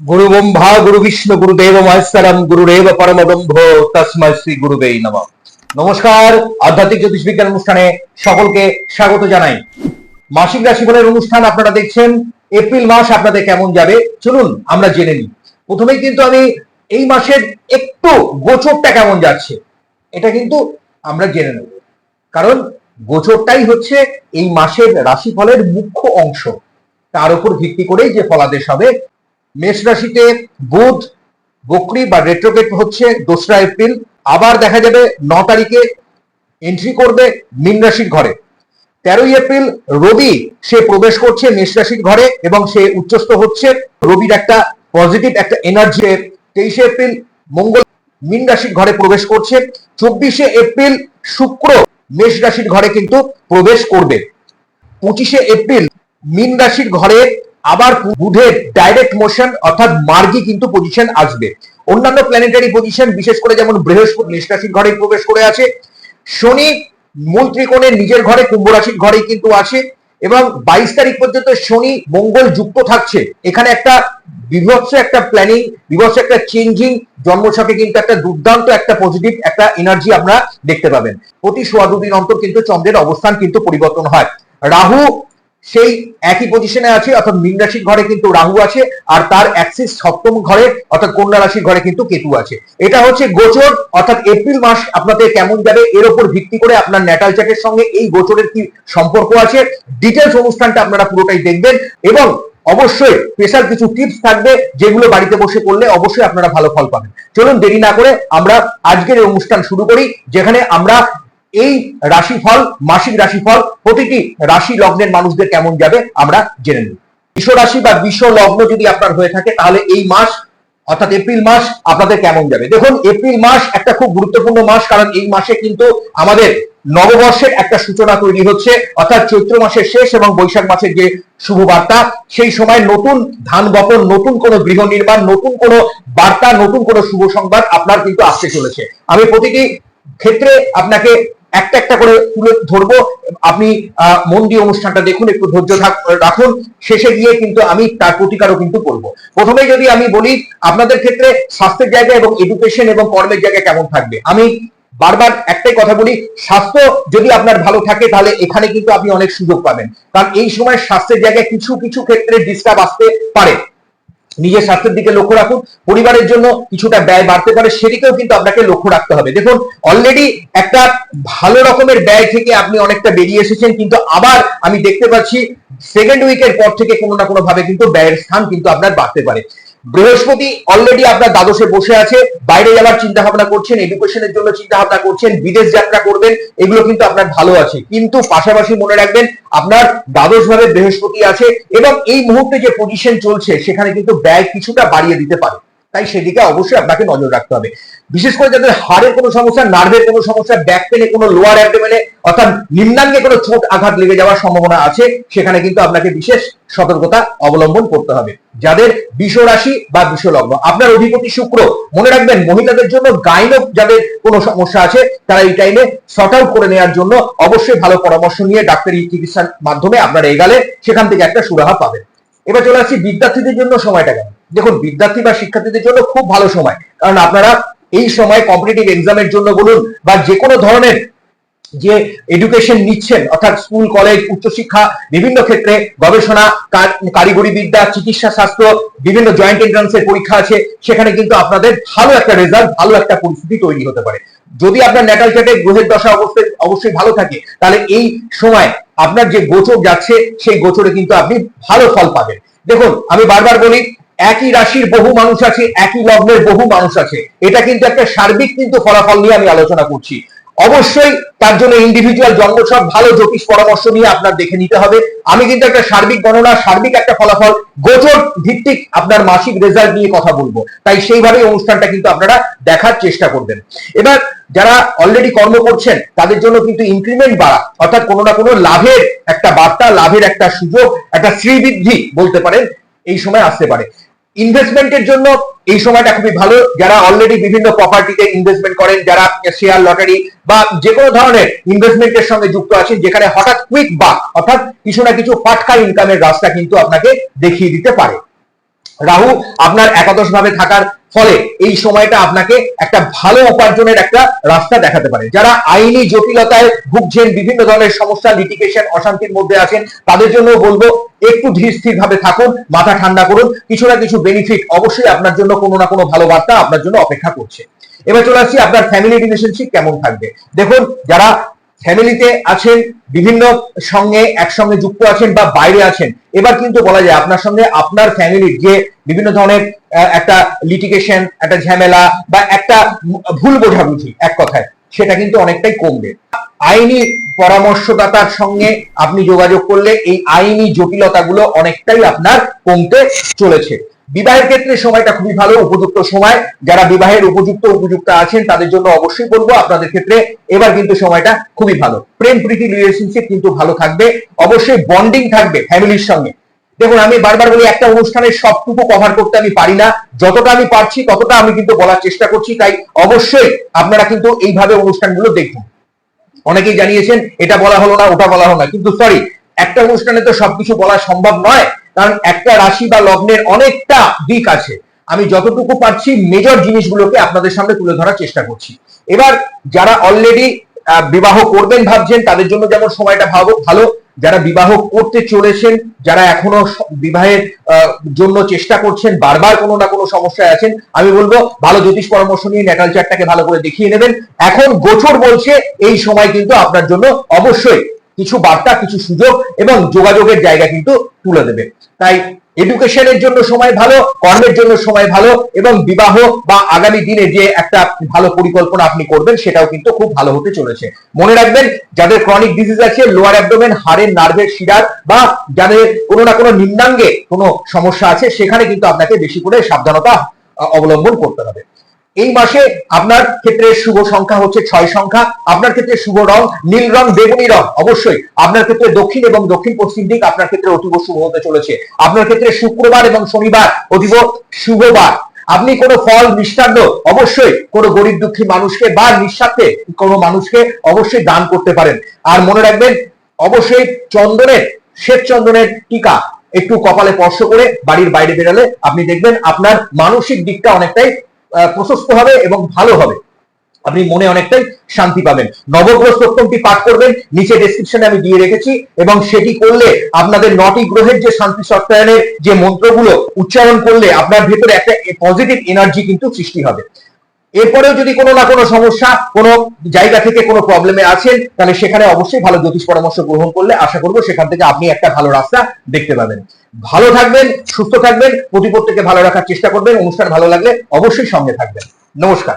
গুরু ব্রহ্মা গুরু বিষ্ণু গুরুদেব মহেশ্বরম গুরুদেব পরমব্রহ্ম তসময় শ্রী গুরুদেব নম নমস্কার আধ্যাত্মিক জ্যোতিষ বিজ্ঞান অনুষ্ঠানে সকলকে স্বাগত জানাই। মাসিক রাশিফলের অনুষ্ঠান আপনারা দেখছেন, এপ্রিল মাস আপনাদের কেমন যাবে, চলুন আমরা জেনে নিই। প্রথমেই কিন্তু আমি এই মাসের একটু গোচরটা কেমন যাচ্ছে, এটা কিন্তু আমরা জেনে নেব। কারণ গোচরটাই হচ্ছে এই মাসের রাশিফলের মুখ্য অংশ। তার উপর ভিত্তি করেই যে ফলাদেশ হবে মেষ রাশিতে বুধ, বকরি বা রেট্রোগেট হচ্ছে দোসরা এপ্রিল। আবার দেখা যাবে ন তারিখে এন্ট্রি করবে মীন রাশির ঘরে। তেরোই এপ্রিল রবি, সে প্রবেশ করছে মেষ রাশির ঘরে এবং সে উচ্চস্থ হচ্ছে। রবির একটা পজিটিভ একটা এনার্জি তেইশে এপ্রিল মঙ্গল মীন রাশির ঘরে প্রবেশ করছে। চব্বিশে এপ্রিল শুক্র মেষ রাশির ঘরে কিন্তু প্রবেশ করবে। পঁচিশে এপ্রিল মীন রাশির ঘরে আবার বুধের ডাইরেক্ট মোশন অর্থাৎ মার্গি কিন্তু পজিশন আসবে। অন্যান্য প্ল্যানেটারি পজিশন বিশেষ করে যেমন বৃহস্পতি মেষ রাশির ঘরে প্রবেশ করে আছে। শনি মূল ত্রিকোণের নিজের ঘরে, কুম্ভ রাশির ঘরেই কিন্তু আছে। এবং বাইশ তারিখ পর্যন্ত শনি মঙ্গল যুক্ত থাকছে। এখানে একটা বিভৎস একটা প্ল্যানিং বিভৎস একটা চেঞ্জিং জন্মছকে কিন্তু একটা দুর্দান্ত, একটা পজিটিভ একটা এনার্জি আমরা দেখতে পাবেন। প্রতি সোয়া দুদিন অন্তর কিন্তু চন্দ্রের অবস্থান কিন্তু পরিবর্তন হয়। রাহু সেই একই পজিশনে আছে, অর্থাৎ মীন রাশির ঘরে কিন্তু রাহু আছে, আর তার অ্যাক্সিস সপ্তম ঘরে, অর্থাৎ কন্যা রাশির ঘরে কিন্তু কেতু আছে। এটা হচ্ছে গোচর, অর্থাৎ এপ্রিল মাস আপনাদের কেমন যাবে, এর উপর ভিত্তি করে আপনার ন্যাটাল চার্টের সঙ্গে এই গোচরের কি সম্পর্ক আছে ডিটেলস অনুষ্ঠানটা আপনারা পুরোটাই দেখবেন, এবং অবশ্যই স্পেশাল কিছু টিপস থাকবে, যেগুলো বাড়িতে বসে করলে অবশ্যই আপনারা ভালো ফল পাবেন। চলুন দেরি না করে আমরা আজকের অনুষ্ঠান শুরু করি, যেখানে আমরা এই রাশিফল, মাসিক রাশিফল, প্রতিটি রাশি লগ্নের মানুষদের কেমন যাবে আমরা জেনে নিই বিশ্ব রাশি বা বিশ্ব লগ্ন যদি আপনার হয়ে থাকে, তাহলে এই মাস, অর্থাৎ এপ্রিল মাস, আপনাদের কেমন যাবে? দেখুন, এপ্রিল মাস একটা খুব গুরুত্বপূর্ণ মাস, কারণ এই মাসে কিন্তু আমাদের নববর্ষের একটা সূচনা তৈরি হচ্ছে, অর্থাৎ চৈত্র মাসের শেষ এবং বৈশাখ মাসের যে শুভ বার্তা, সেই সময় নতুন ধান বপন, নতুন কোনো গৃহ নির্মাণ, নতুন কোনো বার্তা, নতুন কোনো শুভ সংবাদ আপনার কিন্তু আসতে চলেছে। আমি প্রতিটি ক্ষেত্রে আপনাকে একটা একটা করে তুলে ধরবো। আপনি মন দিয়ে অনুষ্ঠানটা দেখুন, একটু ধৈর্য রাখুন। শেষে গিয়ে কিন্তু আমি তার প্রতিকারও কিন্তু করব। প্রথমে যদি আমি বলি, আপনাদের ক্ষেত্রে স্বাস্থ্যের জায়গা এবং এডুকেশন এবং কর্মের জায়গা কেমন থাকবে? আমি বারবার একটাই কথা বলি, স্বাস্থ্য যদি আপনার ভালো থাকে, তাহলে এখানে কিন্তু আপনি অনেক সুযোগ পাবেন। কারণ এই সময় স্বাস্থ্যের জায়গায় কিছু কিছু ক্ষেত্রে ডিস্টার্ব আসতে পারে। নিজের স্বাস্থ্যের দিকে লক্ষ্য রাখুন, পরিবারের জন্য কিছুটা ব্যয় বাড়তে পারে, সেদিকেও কিন্তু আপনাকে লক্ষ্য রাখতে হবে। দেখুন অলরেডি একটা ভালো রকমের ব্যয় থেকে আপনি অনেকটা বেরিয়ে এসেছেন, কিন্তু আবার আমি দেখতে পাচ্ছি সেকেন্ড উইকের পর থেকে কোনো না কোনো ভাবে কিন্তু ব্যয়ের স্থান কিন্তু আপনার বাড়তে পারে। বৃহস্পতি অলরেডি আপনার দ্বাদশে বসে আছে, বাইরে যাওয়ার চিন্তা ভাবনা করছেন এডুকেশনের জন্য চিন্তা ভাবনা করছেন, বিদেশ যাত্রা করবেন, এগুলো কিন্তু আপনার ভালো আছে। কিন্তু পাশাপাশি মনে রাখবেন, আপনার দ্বাদশ ভাবে বৃহস্পতি আছে এবং এই মুহূর্তে যে পজিশন চলছে, সেখানে কিন্তু ব্যয় কিছুটা বাড়িয়ে দিতে পারে। তাই সেদিকে অবশ্যই আপনাকে নজর রাখতে হবে। বিশেষ করে যাদের হাড়ের কোনো সমস্যা, নার্ভের কোনো সমস্যা ব্যাক পেনে কোনো লোয়ার অ্যাবডোমেনে অর্থাৎ নিম্নাঙ্গে কোনো চোট আঘাত লেগে যাওয়ার সম্ভাবনা আছে, সেখানে কিন্তু আপনাকে বিশেষ সতর্কতা অবলম্বন করতে হবে। যাদের বিষ রাশি বা বিষ লগ্ন আপনার অধিপতি শুক্র, মনে রাখবেন মহিলাদের জন্য গাইনক যাদের কোনো সমস্যা আছে, তারা এই টাইমে শর্ট আউট করে নেওয়ার জন্য অবশ্যই ভালো পরামর্শ নিয়ে ডাক্তারি চিকিৎসার মাধ্যমে আপনারা এগালে সেখান থেকে একটা সুরাহা পাবেন। এবার চলে আসছি বিদ্যার্থীদের জন্য সময়টা কেমন? দেখুন, বিদ্যার্থী বা শিক্ষার্থীদের জন্য খুব ভালো সময়। কারণ আপনারা এই সময় কম্পিটিটিভ এক্সামের জন্য বলুন বা যে কোনো ধরনের যে এডুকেশন নিচ্ছেন, অর্থাৎ স্কুল কলেজ উচ্চশিক্ষা, বিভিন্ন ক্ষেত্রে গবেষণা কারিগরি বিদ্যা, চিকিৎসা শাস্ত্র বিভিন্ন জয়েন্ট এন্ট্রান্সের পরীক্ষা আছে, সেখানে কিন্তু আপনাদের ভালো একটা রেজাল্ট ভালো একটা পরিস্থিতি তৈরি হতে পারে। যদি আপনার ন্যাটাল চার্টে গ্রহের দশা অবশ্যই অবশ্যই ভালো থাকে, তাহলে এই সময় আপনার যে গোচর যাচ্ছে, সেই গোচরে কিন্তু আপনি ভালো ফল পাবেন। দেখুন, আমি বারবার বলি একই রাশির বহু মানুষ আছে, একই লগ্নের বহু মানুষ আছে। এটা কিন্তু একটা সার্বিক কিন্তু ফলাফল নিয়ে আমি আলোচনা করছি। অবশ্যই তার জন্য ইন্ডিভিজুয়াল জন্মছক ভালো জ্যোতিষ পরামর্শ নিয়ে আপনার দেখে নিতে হবে। আমি কিন্তু একটা সার্বিক গণনা, সার্বিক একটা ফলাফল, গোচর ভিত্তিক আপনার মাসিক রেজাল্ট নিয়ে কথা বলব। তাই সেইভাবে অনুষ্ঠানটা কিন্তু আপনারা দেখার চেষ্টা করবেন। এবার যারা অলরেডি কর্ম করছেন, তাদের জন্য কিন্তু ইনক্রিমেন্ট বাড়া, অর্থাৎ কোনো না কোনো লাভের একটা বার্তা, লাভের একটা সুযোগ, একটা শ্রীবৃদ্ধি বলতে পারেন এই সময় আসতে পারে। ইনভেস্টমেন্টের জন্য এই সময়টা খুবই ভালো। যারা অলরেডি বিভিন্ন প্রপার্টিতে ইনভেস্টমেন্ট করেন, যারা শেয়ার লটারি বা যে কোনো ধরনের ইনভেস্টমেন্টের সঙ্গে যুক্ত আছেন, যেখানে হঠাৎ কুইক বা অর্থাৎ কিছু না কিছু ফাটকা ইনকামের রাস্তা কিন্তু আপনাকে দেখিয়ে দিতে পারে। রাহু আপনার একাদশ ভাবে থাকার ফলে এই সময়টা আপনাকে একটা ভালো উপার্জনের একটা রাস্তা দেখাতে পারে। যারা আইনি জটিলতায় ভুগছেন, বিভিন্ন ধরনের সমস্যা লিটিগেশন অশান্তির মধ্যে আছেন, তাদের জন্য বলব একটু ধীর স্থির ভাবে থাকুন, মাথা ঠান্ডা করুন। কিছু না কিছু বেনিফিট অবশ্যই আপনার জন্য কোনো না কোনো ভালো বার্তা আপনার জন্য অপেক্ষা করছে। এবার চলে আসছি আপনার ফ্যামিলি রিলেশনশিপ কেমন থাকবে? দেখুন, যারা ফ্যামিলিতে আছেন, বিভিন্ন সঙ্গে একসঙ্গে যুক্ত আছেন বা বাইরে আছেন, এবার কিন্তু বলা যায় আপনার সঙ্গে আপনার ফ্যামিলির যে বিভিন্ন ধরনের একটা লিটিগেশন একটা ঝামেলা বা একটা ভুল বোঝাবুঝি এক কথায়, সেটা কিন্তু অনেকটাই কমবে। আইনি পরামর্শদাতার সঙ্গে আপনি যোগাযোগ করলে এই আইনি জটিলতাগুলো অনেকটাই আপনার কমতে চলেছে। বিবাহের ক্ষেত্রে সময়টা খুবই ভালো, উপযুক্ত সময়। যারা বিবাহের উপযুক্ত উপযুক্ত আছেন, তাদের জন্য অবশ্যই বলব, আপনাদের ক্ষেত্রে এবার কিন্তু সময়টা খুবই ভালো। প্রেম, প্রীতি রিলেশনশিপ কিন্তু ভালো থাকবে। অবশ্যই বন্ডিং থাকবে ফ্যামিলির সঙ্গে। দেখুন, আমি বারবার বলি, একটা অনুষ্ঠানের সবটুকু কভার করতে আমি পারি না। যতটা আমি পারছি, ততটা আমি কিন্তু বলার চেষ্টা করছি। তাই অবশ্যই আপনারা কিন্তু এইভাবে অনুষ্ঠানগুলো দেখুন। অনেকেই জানিয়েছেন, এটা বলা হলো না, ওটা বলা হলো না। কিন্তু সরি একটা অনুষ্ঠানে তো সবকিছু বলা সম্ভব নয়, কারণ একটা রাশি বা লগ্নের অনেকটা দিক আছে। আমি যতটুকু পারছি মেজর জিনিসগুলোকে আপনাদের সামনে তুলে ধরার চেষ্টা করছি। এবার যারা অলরেডি বিবাহ করবেন ভাবছেন, তাদের জন্য যেমন সময়টা ভালো যারা বিবাহ করতে চলেছেন, যারা এখনও বিবাহের জন্য চেষ্টা করছেন, বারবার কোনো না কোনো সমস্যায় আছেন, আমি বলব ভালো জ্যোতিষ পরামর্শ নিয়ে ন্যাটাল চারটাকে ভালো করে দেখিয়ে নেবেন। এখন গোছর বলছে, এই সময় কিন্তু আপনার জন্য অবশ্যই কিছু বার্তা, কিছু সুযোগ এবং যোগাযোগের জায়গা কিন্তু তুলে দেবে। তাই এডুকেশনের জন্য সময় ভালো, কর্মের জন্য সময় ভালো এবং বিবাহ বা আগামী দিনে যে একটা ভালো পরিকল্পনা আপনি করবেন সেটাও কিন্তু খুব ভালো হতে চলেছে। মনে রাখবেন, যাদের ক্রনিক ডিজিজ আছে লোয়ার অ্যাবডোমেন হাড়ের নার্ভের শিরার বা যাদের কোনো না কোনো নিম্নাঙ্গে কোনো সমস্যা আছে, সেখানে কিন্তু আপনাকে বেশি করে সাবধানতা অবলম্বন করতে হবে। এই মাসে আপনার ক্ষেত্রে শুভ সংখ্যা হচ্ছে ছয় সংখ্যা। আপনার ক্ষেত্রে শুভ রং, নীল রং, বেগুনি রং। অবশ্যই, আপনার ক্ষেত্রে দক্ষিণ এবং দক্ষিণ পশ্চিম দিক আপনার ক্ষেত্রে অতীব শুভ হতে চলেছে। আপনার ক্ষেত্রে শুক্রবার এবং শনিবার অতীব শুভবার। আপনি কোনো ফল, মিষ্টান্ন, অবশ্যই কোনো গরিব দুঃখী মানুষকে বা নিঃস্বার্থে কোনো মানুষকে অবশ্যই দান করতে পারেন। আর মনে রাখবেন, অবশ্যই চন্দনের, শ্বেত চন্দনের টিকা একটু কপালে স্পর্শ করে বাড়ির বাইরে বেরোলে আপনি দেখবেন আপনার মানসিক দিকটা অনেকটাই প্রশস্ত হবে এবং ভালো হবে। আপনি মনে অনেকটাই শান্তি পাবেন। নবগ্রহ সপ্তমটি পাঠ করবেন, নিচে ডেসক্রিপশনে আমি দিয়ে রেখেছি, এবং সেটি করলে আপনাদের নটি গ্রহের যে শান্তি সত্যায়নের যে মন্ত্রগুলো উচ্চারণ করলে আপনার ভেতরে একটা পজিটিভ এনার্জি কিন্তু সৃষ্টি হবে। এরপরেও যদি কোনো না কোনো সমস্যা কোনো জায়গা থেকে কোনো প্রবলেমে আছেন, তাহলে সেখানে অবশ্যই ভালো জ্যোতিষ পরামর্শ গ্রহণ করলে আশা করব সেখান থেকে আপনি একটা ভালো রাস্তা দেখতে পাবেন। ভালো থাকবেন, সুস্থ থাকবেন, প্রতিপত্তিকে ভালো রাখার চেষ্টা করবেন, অনুষ্ঠান ভালো লাগলে অবশ্যই সঙ্গে থাকবেন। নমস্কার।